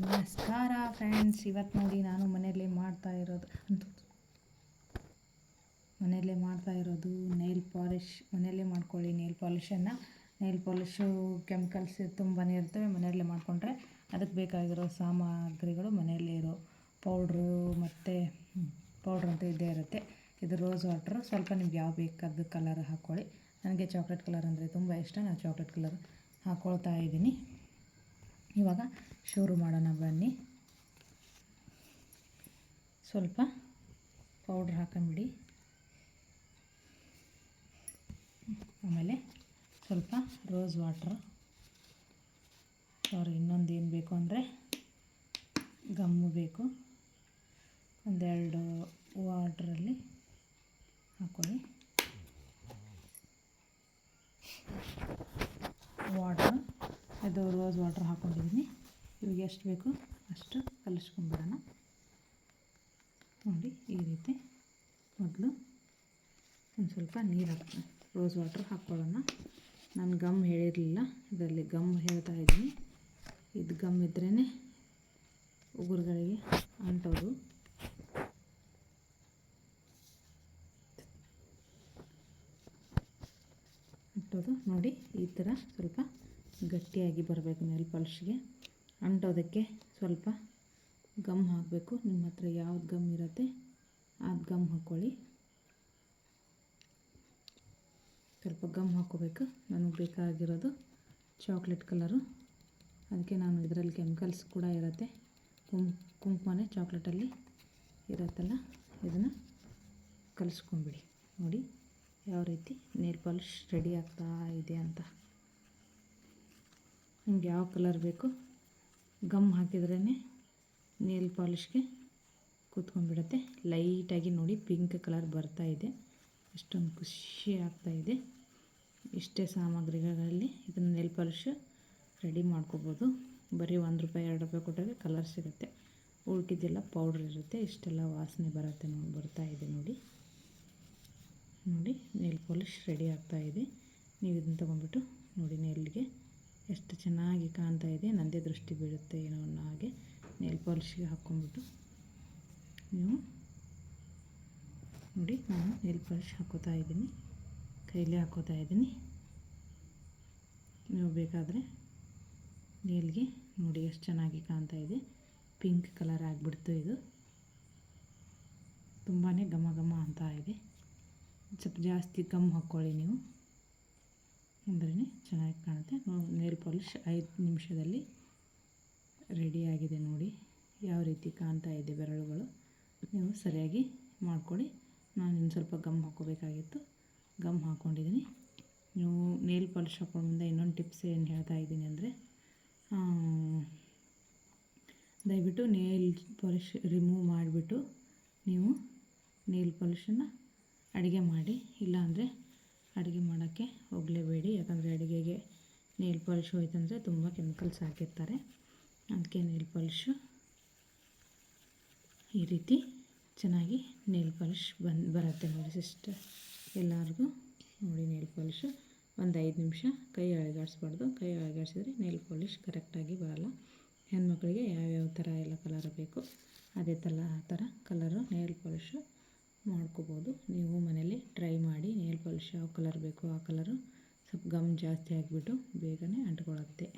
ನಮಸ್ಕಾರ ಫ್ರೆಂಡ್ಸ್ ಇವತ್ತು ನೋಡಿ ನಾನು ಮನೆಯಲ್ಲೇ ಮಾಡ್ತಾ ಇರೋದು ಮನೆಯಲ್ಲೇ ಮಾಡ್ತಾ ಇರೋದು ನೈಲ್ ಪಾಲಿಷ್ ಮನೆಯಲ್ಲೇ ಮಾಡ್ಕೊಳ್ಳಿ ನೈಲ್ ಪಾಲಿಷನ್ನು ನೈಲ್ ಪಾಲಿಷು ಕೆಮಿಕಲ್ಸ್ ತುಂಬಾ ಇರ್ತವೆ, ಮನೆಯಲ್ಲೇ ಮಾಡಿಕೊಂಡ್ರೆ ಅದಕ್ಕೆ ಬೇಕಾಗಿರೋ ಸಾಮಗ್ರಿಗಳು ಮನೆಯಲ್ಲೇ ಇರೋ ಪೌಡ್ರು ಮತ್ತು ಪೌಡ್ರ್ ಅಂತ ಇದ್ದೇ ಇರುತ್ತೆ. ಇದು ರೋಸ್ ವಾಟ್ರು ಸ್ವಲ್ಪ ನಿಮ್ಗೆ ಯಾವ ಬೇಕಾದ ಕಲರ್ ಹಾಕ್ಕೊಳ್ಳಿ ನನಗೆ ಚಾಕ್ಲೇಟ್ ಕಲರ್ ಅಂದರೆ ತುಂಬ ಇಷ್ಟ. ನಾನು ಚಾಕ್ಲೇಟ್ ಕಲರ್ ಹಾಕ್ಕೊಳ್ತಾ ಇದ್ದೀನಿ. ಇವಾಗ ಶುರು ಮಾಡೋಣ ಬನ್ನಿ. ಸ್ವಲ್ಪ ಪೌಡ್ರ್ ಹಾಕೊಂಬಿಡಿ ಆಮೇಲೆ ಸ್ವಲ್ಪ ರೋಸ್ ವಾಟ್ರ್. ಸಾರಿ ಇನ್ನೊಂದು ಏನು ಬೇಕು ಅಂದರೆ ಗಮ್ಮು ಬೇಕು. ಒಂದೆರಡು ವಾಟ್ರಲ್ಲಿ ಹಾಕ್ಕೊಳ್ಳಿ ವಾಟ್ರ್ ರೋಸ್ ವಾಟರ್ ಹಾಕ್ಕೊಂಡಿದ್ದೀನಿ ಇವಾಗ ಎಷ್ಟು ಬೇಕು ಅಷ್ಟು ಕಲಿಸ್ಕೊಂಬಿಡೋಣ ನೋಡಿ, ಈ ರೀತಿ ಮೊದಲು ಒಂದು ಸ್ವಲ್ಪ ನೀರು ಹಾಕ್ತೀನಿ. ರೋಸ್ ವಾಟ್ರ್ ಹಾಕ್ಕೊಳ್ಳೋಣ ನಾನು ಗಮ್ ಹೇಳಿರಲಿಲ್ಲ. ಇದರಲ್ಲಿ ಗಮ್ ಹೇಳ್ತಾ ಇದ್ದೀನಿ. ಇದು ಗಮ್ ಇದ್ರೇ ಉಗುರುಗಳಿಗೆ ಅಂಟೋದು. ಅಂಟೋದು. ನೋಡಿ, ಈ ಥರ ಸ್ವಲ್ಪ ಗಟ್ಟಿಯಾಗಿ ಬರಬೇಕು ನೆಲ್ ಪಾಲಿಶ್ಗೆ. ಅಂಟೋದಕ್ಕೆ ಸ್ವಲ್ಪ ಗಮ್ ಹಾಕಬೇಕು. ನಿಮ್ಮ ಹತ್ರ ಯಾವ್ದು ಗಮ್ ಇರುತ್ತೆ ಅದು ಗಮ್ ಹಾಕ್ಕೊಳ್ಳಿ ಸ್ವಲ್ಪ ಗಮ್ ಹಾಕ್ಕೋಬೇಕು ನನಗೆ ಬೇಕಾಗಿರೋದು ಚಾಕ್ಲೇಟ್ ಕಲರು. ಅದಕ್ಕೆ ನಾನು ಇದರಲ್ಲಿ ಕೆಮಿಕಲ್ಸ್ ಕೂಡ ಇರುತ್ತೆ. ಕುಂ, ಕುಂಕುಮನೇ ಚಾಕ್ಲೇಟಲ್ಲಿ ಇರುತ್ತಲ್ಲ, ಇದನ್ನು ಕಲಿಸ್ಕೊಂಬಿಡಿ. ನೋಡಿ, ಯಾವ ರೀತಿ ನೇಲ್ ಪಾಲಿಶ್ ರೆಡಿ ಆಗ್ತಾ ಇದೆ ಅಂತ. ನಿಮ್ಗೆ ಯಾವ ಕಲರ್ ಬೇಕು? ಗಮ್ ಹಾಕಿದ್ರೇ ನೇಲ್ ಪಾಲಿಷ್ಗೆ ಕೂತ್ಕೊಂಡ್ಬಿಡತ್ತೆ. ಲೈಟಾಗಿ ನೋಡಿ ಪಿಂಕ್ ಕಲರ್ ಬರ್ತಾ ಇದೆ. ಅಷ್ಟೊಂದು ಖುಷಿ ಆಗ್ತಾ ಇದೆ. ಇಷ್ಟೇ ಸಾಮಗ್ರಿಗಳಲ್ಲಿ ಇದನ್ನು ನೆಲ್ ಪಾಲಿಷ್ ರೆಡಿ ಮಾಡ್ಕೋಬೋದು. ಬರೀ ಒಂದು ರೂಪಾಯಿ, ಎರಡು ರೂಪಾಯಿ ಕೊಟ್ಟರೆ ಕಲರ್ ಸಿಗುತ್ತೆ. ಉಳ್ಕಿದ್ದೆಲ್ಲ ಪೌಡ್ರ್ ಇರುತ್ತೆ. ಇಷ್ಟೆಲ್ಲ ವಾಸನೆ ಬರುತ್ತೆ ನೋಡಿ, ಬರ್ತಾ ಇದೆ ನೋಡಿ. ನೋಡಿ ನೇಲ್ ಪಾಲಿಷ್ ರೆಡಿ ಆಗ್ತಾ ಇದೆ. ನೀವು ಇದನ್ನು ತೊಗೊಂಡ್ಬಿಟ್ಟು ನೋಡಿ ನೇಲ್ಗೆ ಎಷ್ಟು ಚೆನ್ನಾಗಿ ಕಾಣ್ತಾ ಇದೆ, ನಂದೇ ದೃಷ್ಟಿ ಬೀಳುತ್ತೆ ಏನೋ ಅನ್ನೋ ಹಾಗೆ ನೇಲ್ ಪಾಲಿಶ್ಗೆ ಹಾಕ್ಕೊಂಡ್ಬಿಟ್ಟು ನೀವು ನೋಡಿ ನಾನು ನೇಲ್ ಪಾಲಿಶ್ ಹಾಕೋತಾ ಇದ್ದೀನಿ, ಕೈಲೇ ಹಾಕೋತಾ ಇದ್ದೀನಿ. ನೀವು ಬೇಕಾದರೆ ನೇಲ್ಗೆ ನೋಡಿ ಎಷ್ಟು ಚೆನ್ನಾಗಿ ಕಾಣ್ತಾ ಇದೆ ಪಿಂಕ್ ಕಲರ್ ಆಗಿಬಿಡ್ತು ಇದು. ತುಂಬಾ ಘಮ ಘಮ ಅಂತ ಇದೆ. ಸ್ವಲ್ಪ ಜಾಸ್ತಿ ಗಮ್ ಹಾಕ್ಕೊಳ್ಳಿ ನೀವು. ಅಂದ್ರೇ ಚೆನ್ನಾಗಿ ಕಾಣುತ್ತೆ. ನೇಲ್ ಪಾಲಿಶ್ ಐದು ನಿಮಿಷದಲ್ಲಿ ರೆಡಿಯಾಗಿದೆ ನೋಡಿ. ಯಾವ ರೀತಿ ಕಾಣ್ತಾ ಇದೆ ಬೆರಳುಗಳು. ನೀವು ಸರಿಯಾಗಿ ಮಾಡ್ಕೊಳ್ಳಿ. ನಾನು ಇನ್ನು ಸ್ವಲ್ಪ ಗಮ್ ಹಾಕೋಬೇಕಾಗಿತ್ತು ಗಮ್ ಹಾಕ್ಕೊಂಡಿದ್ದೀನಿ. ನೀವು ನೇಲ್ ಹಾಕೊಳ್ಳೋ ಮುಂದೆ ಇನ್ನೊಂದು ಟಿಪ್ಸ್ ಏನು ಹೇಳ್ತಾ ಇದ್ದೀನಿ ಅಂದರೆ ದಯವಿಟ್ಟು ನೇಲ್ ಪಾಲಿಶ್ ರಿಮೂವ್ ಮಾಡಿಬಿಟ್ಟು ನೀವು ನೇಲ್ ಪಾಲಿಶನ್ನು ಅಡುಗೆ ಮಾಡಿ. ಇಲ್ಲಾಂದರೆ ಅಡುಗೆ ಮಾಡೋಕ್ಕೆ ಹೋಗಲೇಬೇಡಿ. ಯಾಕಂದರೆ ಅಡುಗೆಗೆ ನೇಲ್ ಪಾಲಿಶ್ ಹೋಯ್ತಂದರೆ ತುಂಬ ಕೆಮಿಕಲ್ಸ್ ಹಾಕಿರ್ತಾರೆ. ಅದಕ್ಕೆ ನೇಲ್ ಪಾಲಿಶು ಈ ರೀತಿ ಚೆನ್ನಾಗಿ ನೇಲ್ ಪಾಲಿಶ್ ಬಂದು ಬರುತ್ತೆ ನೋಡಿ ಸಿಸ್ಟರ್. ಎಲ್ಲರಿಗೂ ನೋಡಿ ನೇಲ್ ಪಾಲಿಶು ಒಂದು ಐದು ನಿಮಿಷ ಕೈ ಅಳಗಾಡಿಸ್ಬಾರ್ದು. ಕೈ ಅಳಗಾಡಿಸಿದ್ರೆ ನೇಲ್ ಪಾಲಿಶ್ ಕರೆಕ್ಟಾಗಿ ಬರಲ್ಲ. ಹೆಣ್ಮಕ್ಳಿಗೆ ಯಾವ್ಯಾವ ಥರ ಎಲ್ಲ ಕಲರ್ ಬೇಕು, ಅದೇ ಥರ ಆ ಥರ ಕಲರು ನೇಲ್ ಪಾಲಿಶು ಮಾಡ್ಕೋಬೋದು. ನೀವು ಮನೇಲಿ ಟ್ರೈ ಮಾಡಿ ನೇಲ್ ಪಾಲಿಶ್ ಯಾವ ಕಲರ್ ಬೇಕು ಆ ಕಲರು ಸ್ವಲ್ಪ ಗಮ್ ಜಾಸ್ತಿ ಆಗಿಬಿಟ್ಟು ಬೇಗನೆ ಅಂಟ್ಕೊಳ್ಳುತ್ತೆ.